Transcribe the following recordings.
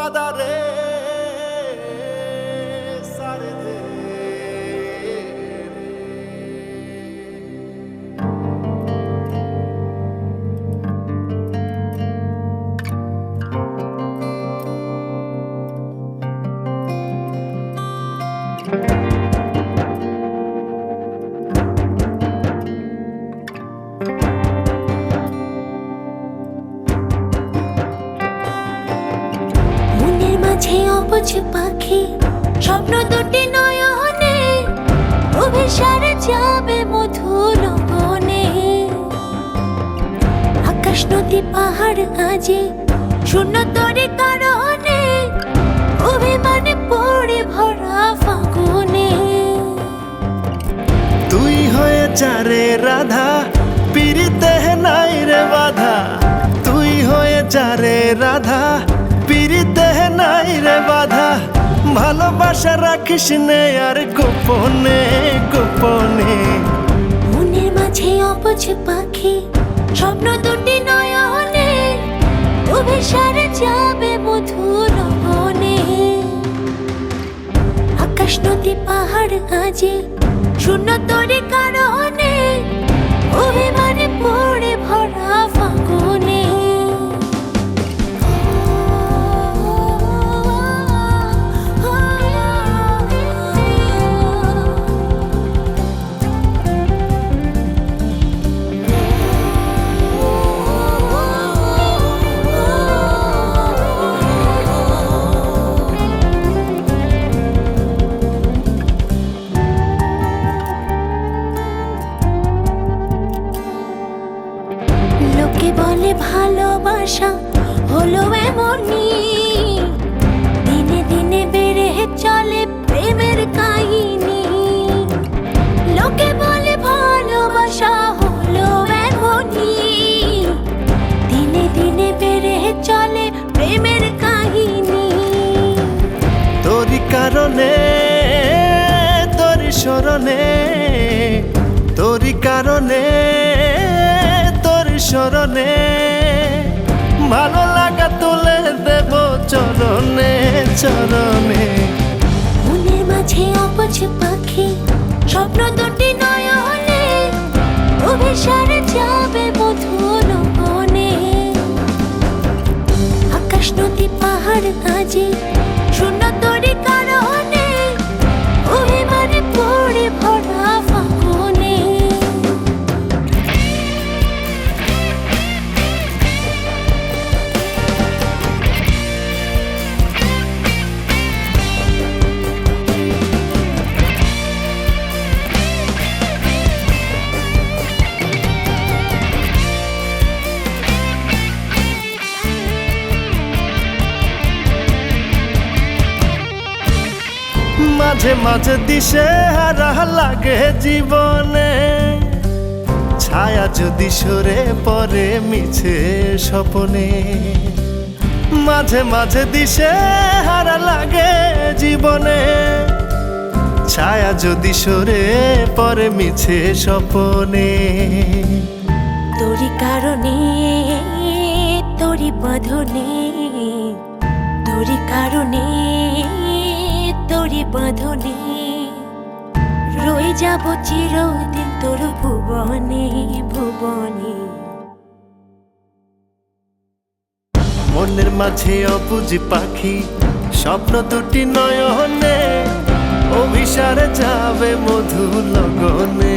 মাদারে অবুঝ পাখি, স্বপ্ন দুটি নয়নে, অভিসারে যাবে মধুর বনে। আকাশ নদী পাহাড় আজে, শূন্য তরে কারণে, অভিমানে পড়ে ভরা ফাগুনে। তুই হয়ে যারে রাধা পিরিতে নাই রে বাধা। তুই হয়ে যারে রাধা ভালোবাসা রাখিস আর গোপনে গোপনে। মনের মাঝে অবুঝ পাখি, স্বপ্ন দুটি নয়নে, অভিসারে যাবে মধুর বনে। আকাশ নদী পাহাড় আজে, শূন্য তরে কারণে অভিমানে পড়ে ভরা ভালোবাসা হলো এমনই। দিনে দিনে বেড়ে চলে প্রেমের কাহিনী। লোকে বলে ভালোবাসা হলো এমনই। দিনে দিনে বেড়ে চলে প্রেমের কাহিনী। তোরি কারণে, তোর স্মরণে, তোরি কারণে স্মরণে ভালো লাগা তুলে দেব চরণে চরণে। মনের মাঝে অবুঝ পাখি, স্বপ্ন দুটি নয়নে, অভিসারে যাবে মধুর বনে আকাশ নদী পাহাড় আজে মাঝে মাঝে দিশে হারা লাগে জীবনে। ছায়া যদি সরে পরে মিছে স্বপনে। মাঝে মাঝে দিশে হারা লাগে জীবনে। ছায়া যদি সরে পরে মিছে স্বপনে। তোরি কারণে, তোরি বাঁধনে তোরি কারণে তোরি বাঁধনে। রয়ে যাব চিরদিন তোর ভুবনে ভুবনে। মনের মাঝে অবুঝ পাখি, স্বপ্ন দুটি নয়নে, অভিসারে যাবে মধু লগনে।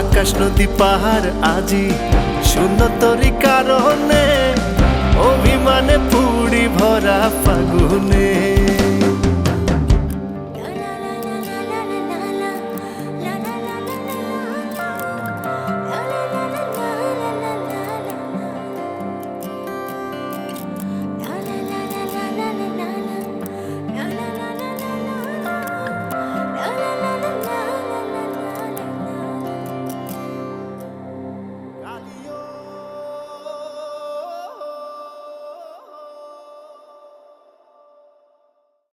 আকাশ নদী পাহাড় আজি শূন্য তরি কারণে অভিমানে পুড়ি ভরা ফাগুনে।